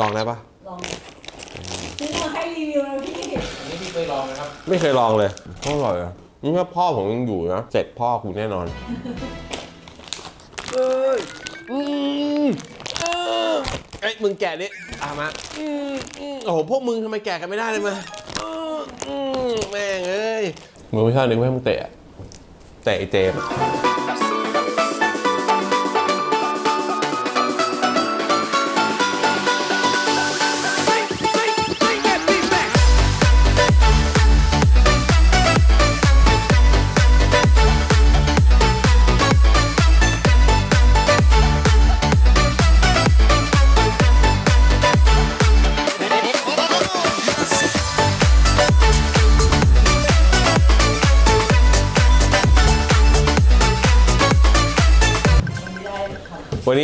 ลองได้ปะลองซื้อมาให้รีวิวเลยพี่อันนี้พี่เคยลองไหมครับ ไม่เคยลองเลยก็อร่อยอะนี่ถ้าพ่อผมยังอยู่นะเสร็จพ่อกูแน่นอนเอ้ยอืมเอ้ยเอ้ยมึงแกะดิอะมาอืมอืมโอ้โหพวกมึงทำไมแกะกันไม่ได้เลยมาอืมอืมแม่งเอ้ยมึงไม่ชอบนึกว่าให้มึงเตะอะเตะไอ้เจมส์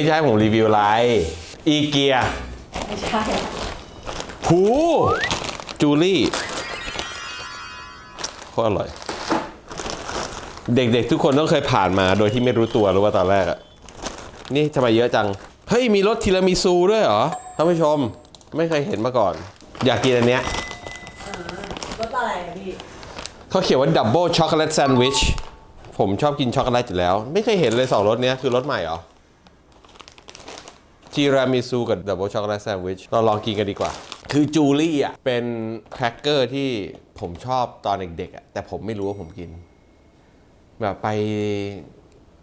นนี้จะให้ผมรีวิวอะไร อีเกียไม่ใช่หูจูลี่โคตรอร่อย เด็กๆทุกคนต้องเคยผ่านมาโดยที่ไม่รู้ตัวหรือว่าตอนแรกอะนี่ทำไมเยอะจัง เฮ้ย มีรสทีรามิซูด้วยเหรอท่านผู้ชมไม่เคยเห็นมาก่อน อยากกินอันเนี้ยรสอะไรอะพี่เขาเขียนว่าดับเบิลช็อกโกแลตแซนด์วิชผมชอบกินช็อกโกแลตอยู่แล้ว ไม่เคยเห็นเลยสองรสเนี้ยคือรสใหม่เหรอ ทีรามิซูกับดับเบิลช็อกโกแลตแซนด์วิชเราลองกินกันดีกว่า คือจูลี่อะเป็นแครกเกอร์ที่ผมชอบตอนเด็กๆอะแต่ผมไม่รู้ว่าผมกิน แบบไป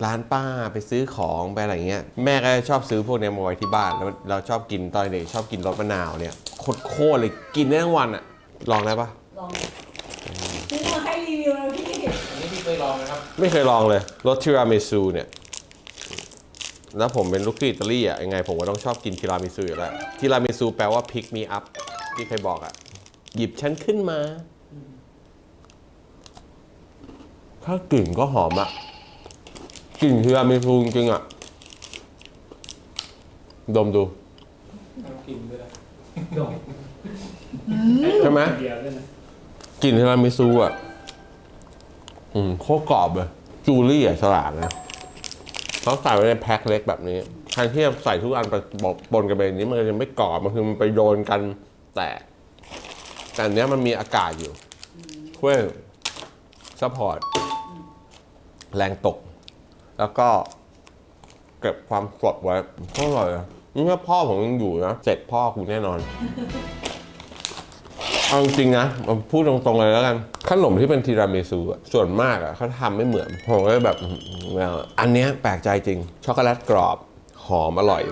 ร้านป้าไปซื้อของไปอะไรเงี้ยแม่ก็ชอบซื้อพวกเนี้ยมาไว้ที่บ้านแล้วเราชอบกินตอนเด็กชอบกินรสมะนาวเนี่ยโคตรๆเลยกินได้ทั้งวันอะลองได้ปะลองซื้อมาให้รีวิวเลยพี่อันนี้พี่เคยลองไหมครับไม่เคยลองเลยรสทีรามิซูเนี่ย แล้วผมเป็นลูกครึ่งอิตาลีอะยังไงผมก็ต้องชอบกินทีรามิซูอยู่แล้วทีรามิซูแปลว่า pick me up ที่เคยบอกอะ หยิบฉันขึ้นมา ถ้ากลิ่นก็หอมอะ กลิ่นทีรามิซูจริงๆอะ ดมดูต้องกินด้วยนะใช่ไหมเดียวด้วยนะกลิ่นทีรามิซูอะ อืมโคตรกรอบเลยจูลี่อะฉลาดนะ เขาใส่ไว้ในแพ็คเล็กแบบนี้แทนที่จะใส่ทุกอันไปปนกันไปอย่างนี้มันจะไม่กรอมันคือมันไปโยนกันแตก แต่เนี้ยมันมีอากาศอยู่ช่วยซัพพอร์ตแรงตก แล้วก็เก็บความสดไว้ก็อร่อยอะนี่ถ้าพ่อผมยังอยู่นะเสร็จพ่อกูแน่นอน เอาจริงนะผมพูดตรงๆเลยแล้วกัน ขนมที่เป็นทีรามิซูอะส่วนมากอะเขาทำไม่เหมือน ผมก็เลยแบบไม่เอาอันเนี้ยแปลกใจจริง ช็อกโกแลตกรอบ หอมอร่อย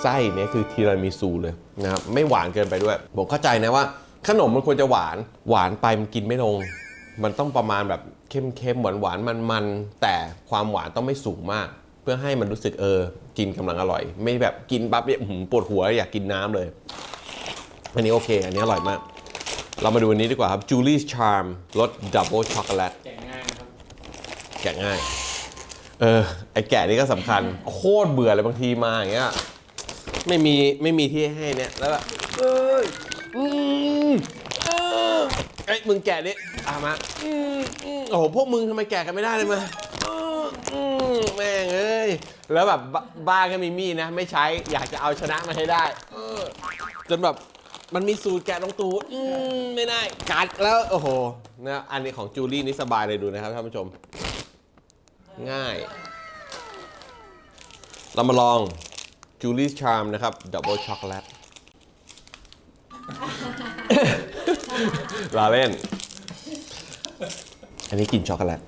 ไส้เนี้ยคือทีรามิซูเลยนะครับ ไม่หวานเกินไปด้วย ผมเข้าใจนะว่า ขนมมันควรจะหวาน หวานไปมันกินไม่ลง มันต้องประมาณแบบเข้มๆหวานหวานๆ มันๆ แต่ความหวานต้องไม่สูงมาก เพื่อให้มันรู้สึกเออ กินกำลังอร่อย ไม่แบบกินปั๊บเนี่ยอื้อหือปวดหัวอยากกินน้ำเลย อันนี้โอเค อันนี้อร่อยมาก เรามาดูอันนี้ดีกว่าครับ Julie's Charm รสดับเบิลช็อกโกแลตแกะง่ายนะครับ แกะง่าย เออ ไอแกะนี่ก็สำคัญ โคตรเบื่อเลยบางทีมาอย่างเงี้ย ไม่มี ไม่มีที่ให้เนี่ย แล้วแบบเอ้ยอืมเอ้ยเอ้ยมึงแกะดิอะมาอืมอืมโอ้โห พวกมึงทำไมแกะกันไม่ได้เลยมาอืมอืมแม่งเอ้ย แล้วแบบบบ้านก็มีมีดนะ ไม่ใช้ อยากจะเอาชนะมาให้ได้ เออจนแบบ มันมีสูตรแกะตรงตูอืมไม่ได้ กัดแล้ว โอ้โหนะอันนี้ของจูลี่นี่สบายเลยดูนะครับท่านผู้ชม ง่าย เรามาลอง Julie's Charm นะครับ Double Chocolate ลาเล่น อันนี้กินช็อกโกแลต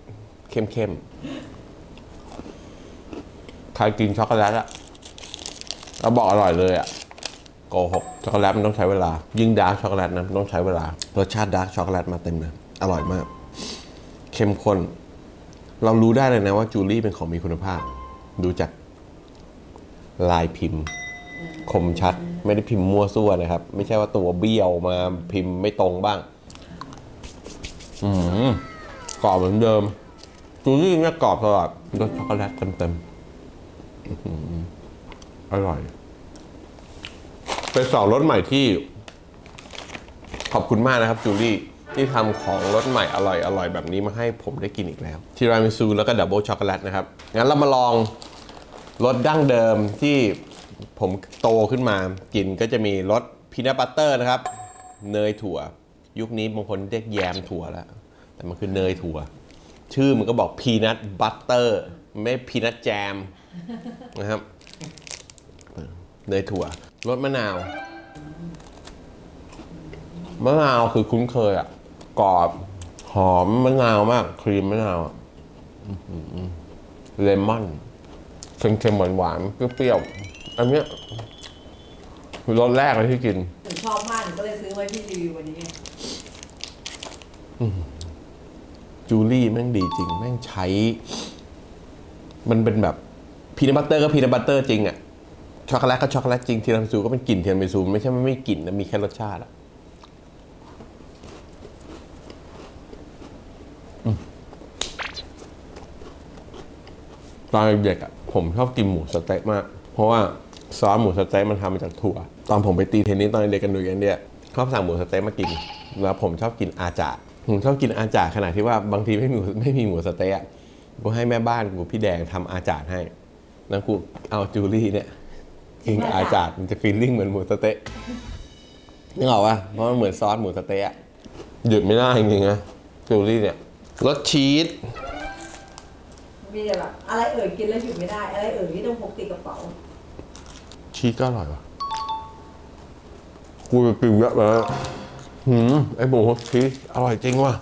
เข้มๆใครกินช็อกโกแลตอะเราบอกอร่อยเลยอะ กหกช็อกโกแลตมันต้องใช้เวลา ยิ่งดาร์กช็อกโกแลตนะมันต้องใช้เวลารสชาติดาร์กช็อกโกแลตมาเต็มเลยอร่อยมาก เข้มข้น เรารู้ได้เลยนะว่าจูลี่เป็นของมีคุณภาพ ดูจากลายพิมพ์ คมชัดไม่ได้พิมพ์มั่วซั่วนะครับ ไม่ใช่ว่าตัวเบี้ยวมาพิมพ์ไม่ตรงบ้าง อืมกรอบเหมือนเดิมจูลี่เนี่ยกรอบตลอดรสช็อกโกแลตเต็มๆอร่อย เป็นสองรสใหม่ที่ ขอบคุณมากนะครับจูลี่ที่ทำของรสใหม่อร่อยอร่อยแบบนี้มาให้ผมได้กินอีกแล้วทีรามิซูแล้วก็ดับเบิลช็อกโกแลตนะครับ งั้นเรามาลองรสดั้งเดิมที่ผมโตขึ้นมากินก็จะมีรสพีนัทบัตเตอร์นะครับ เนยถั่ว ยุคนี้บางคนเรียกแยมถั่วแล้ว แต่มันคือเนยถั่ว ชื่อมันก็บอกพีนัทบัตเตอร์ไม่พีนัทแจมนะครับ เนยถั่ว รสมะนาว มะนาวคือคุ้นเคยอะ กรอบ หอมมะนาวมาก ครีมมะนาวอะอื้อหือเลมอนเค็มๆหวานๆเปรี้ยวๆอันเนี้ยคือรสแรกเลยที่กินหนูชอบมากหนูก็เลยซื้อไว้พี่รีวิววันนี้ไงจูลี่แม่งดีจริง แม่งใช้ มันเป็นแบบพีนัทบัตเตอร์ก็พีนัทบัตเตอร์จริงอะ ช็อกโกแลตก็ช็อกโกแลตจริงทีรามิซูก็เป็นกลิ่นทีรามิซูไม่ใช่ว่ไม่กลิ่นนะมีแค่รสชาติอะตอนเด็กๆอะผมชอบกินหมูสเต๊ะมาก เพราะว่าซอสหมูสเต๊ะมันทำมาจากถั่ว ตอนผมไปตีเทนนิสตอนเด็กกันดูกันเนี่ยชอบสั่งหมูสเต๊ะมากิน แล้วผมชอบกินอาจาผมชอบกินอาจาขนาดที่ว่าบางทีไม่มีไม่มีหมูสเต๊ะกูให้แม่บ้านกูพี่แดงทำอาจาให้แล้วกูเอาจูลี่เนี่ย กินกับอาจารย์มันจะฟีลลิ่งเหมือนหมูสะเต๊ะนึกออกปะเพราะมันเหมือนซอสหมูสะเต๊ะอะหยุดไม่ได้จริงๆนะจูลี่เนี่ยรสชีสมีแต่แบบอะไรเอ่ยกินแล้วหยุดไม่ได้ อะไรเอ่ยที่ต้องพกติดกระเป๋า ชีสก็อร่อยว่ะกูจะกินเยอะไปแล้วหืมไอหมูชีสอร่อยจริงว่ะ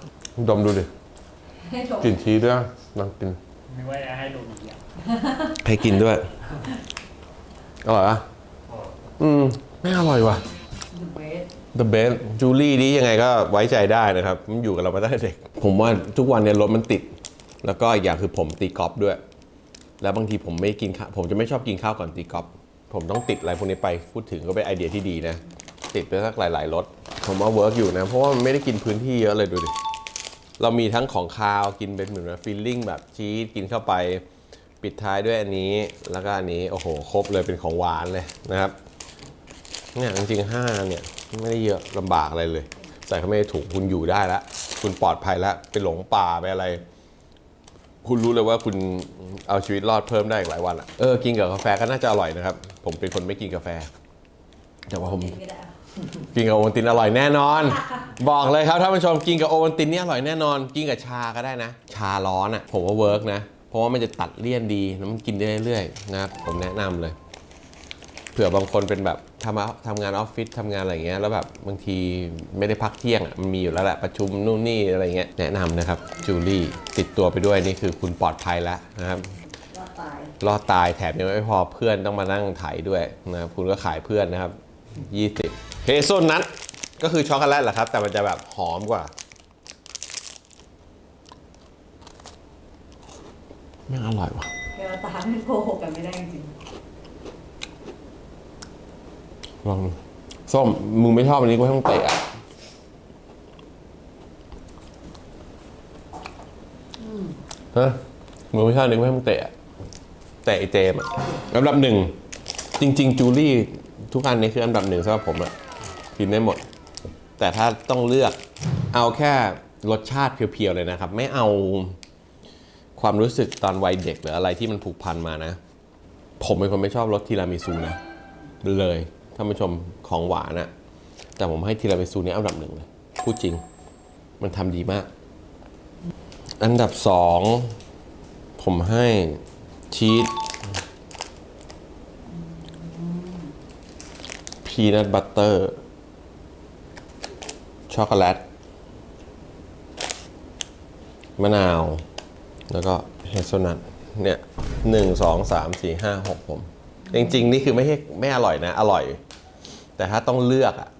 ดมดูดิให้ชมกลิ่นชีสด้วยลองกินไม่ว่าจะให้ดูอีกอย่างให้กินด้วย อร่อยอะอืมไม่อร่อยว่ะดูเบส The best จูลี่นี้ยังไงก็ไว้ใจได้นะครับ มันอยู่กับเรามาตั้งแต่เด็ก ผมว่าทุกวันเนี่ยรถมันติด แล้วก็อีกอย่างคือผมตีกอล์ฟด้วย แล้วบางทีผมไม่กินข้าวผมจะไม่ชอบกินข้าวก่อนตีกอล์ฟผมต้องติดอะไรพวกนี้ไปพูดถึงก็เป็นไอเดียที่ดีนะ ติดไปสักหลายๆรถผมว่าเวิร์กอยู่นะ เพราะว่ามันไม่ได้กินพื้นที่เยอะเลยดูดิเรามีทั้งของคาวกินเป็นเหมือนฟีลลิ่งแบบชีสกินเข้าไป ปิดท้ายด้วยอันนี้แล้วก็อันนี้โอ้โหครบเลยเป็นของหวานเลยนะครับเนี่ยจริงๆห้าเนี่ยไม่ได้เยอะลำบากอะไรเลย ใส่เข้าไปในถุงคุณอยู่ได้แล้วคุณปลอดภัยแล้วไปหลงป่าไปอะไร คุณรู้เลยว่าคุณเอาชีวิตรอดเพิ่มได้อีกหลายวันอะเออกินกับกาแฟก็น่าจะอร่อยนะครับ ผมเป็นคนไม่กินกาแฟ แต่ว่าผมกินก็ได้กินกับโอวัลตินอร่อยแน่นอน บอกเลยครับท่านผู้ชมกินกับโอวัลตินนี่อร่อยแน่นอน กินกับชาก็ได้นะ ชาร้อนอะผมว่าเวิร์กนะเพ ราะว่ามันจะตัดเลี่ยนดีแล้วมันกินได้เรื่อยๆนะครับผมแนะนำเลย เผื่อบางคนเป็นแบบทำทำงานออฟฟิศทำงานอะไรเงี้ยแล้วแบบบางทีไม่ได้พักเที่ยงอะมันมีอยู่แล้วแหละประชุมนู่นนี่อะไรเงี้ยแนะนำนะครับจูลี่ติดตัวไปด้วยนี่คือคุณปลอดภัยแล้วนะครับรอดตายรอดตายแถมยังไม่พอเพื่อนต้องมานั่งถ่ายด้วยนะครับคุณก็ขายเพื่อนนะครับ 20เฮโซลนัทก็คือช็อกโกแลตแหละครับ แต่มันจะแบบหอมกว่า ไม่งอร่อยว่ะเดี๋ยวตาไม่โกหกกันไม่ได้จริงลองดูส้มมึงไม่ชอบอันนี้ก็ไม่ต้องเตะอะฮะมึงไม่ชอบอันนี้ก็ไม่ต้องเตะอะแต่ไอเจมส์อะอันดับหนึ่งจริง ๆ จูลี่ทุกอันนี้คืออันดับหนึ่งสำหรับผมอะกินได้หมด แต่ถ้าต้องเลือกเอาแค่รสชาติเพียวๆเลยนะครับ ไม่เอา ความรู้สึกตอนวัยเด็กหรืออะไรที่มันผูกพันมานะ ผมเป็นคนไม่ชอบรสทีรามิซูนะ เลยท่านผู้ชมของหวานอะแต่ผมให้ทีรามิซูนี่อันดับหนึ่งเลยพูดจริง มันทำดีมาก อันดับสองผมให้ชีสพีนัทบัตเตอร์ช็อกโกแลตมะนาว แล้วก็เฮเซลนัทเนี่ยหนึ่งสองสามสี่ห้าหกผม จริง ๆ นี่คือไม่ใช่ไม่อร่อยนะ อร่อย แต่ถ้าต้องเลือกอะ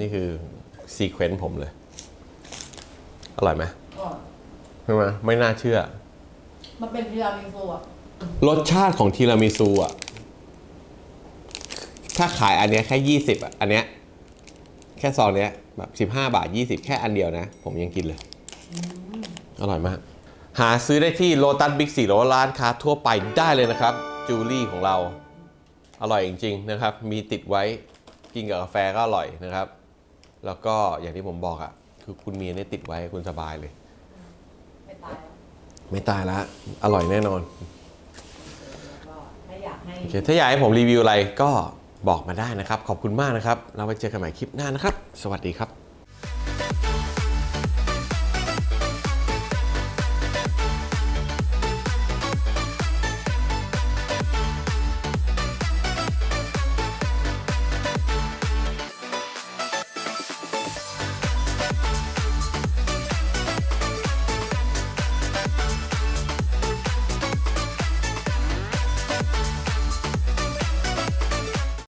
นี่คือซีเควนต์ผมเลย อร่อยไหมๆก็ใช่ไหมไม่น่าเชื่อ มันเป็นทีรามิสุอะ รสชาติของทีรามิซูอะ ถ้าขายอันเนี้ยแค่ยี่สิบอะอันเนี้ย แค่ซองเนี้ยแบบสิบห้าบาทยี่สิบแค่อันเดียวนะ ผมยังกินเลย อร่อยมาก หาซื้อได้ที่โลตัสบิ๊กซีหรือว่าร้านค้าทั่วไปได้เลยนะครับจูลี่ของเรา อร่อยจริงๆนะครับ มีติดไว้กินกับกาแฟก็อร่อยนะครับ แล้วก็อย่างที่ผมบอกอะ่ะ คือคุณมีอันนี้ติดไว้คุณสบายเลย ไม่ตายแล้วไม่ตายละอร่อยแน่นอนก็ถ้าอยากให้ โอเคถ้าอยากให้ผมรีวิวอะไรก็บอกมาได้นะครับ ขอบคุณมากนะครับ เราไปเจอกันใหม่คลิปหน้านะครับ สวัสดีครับ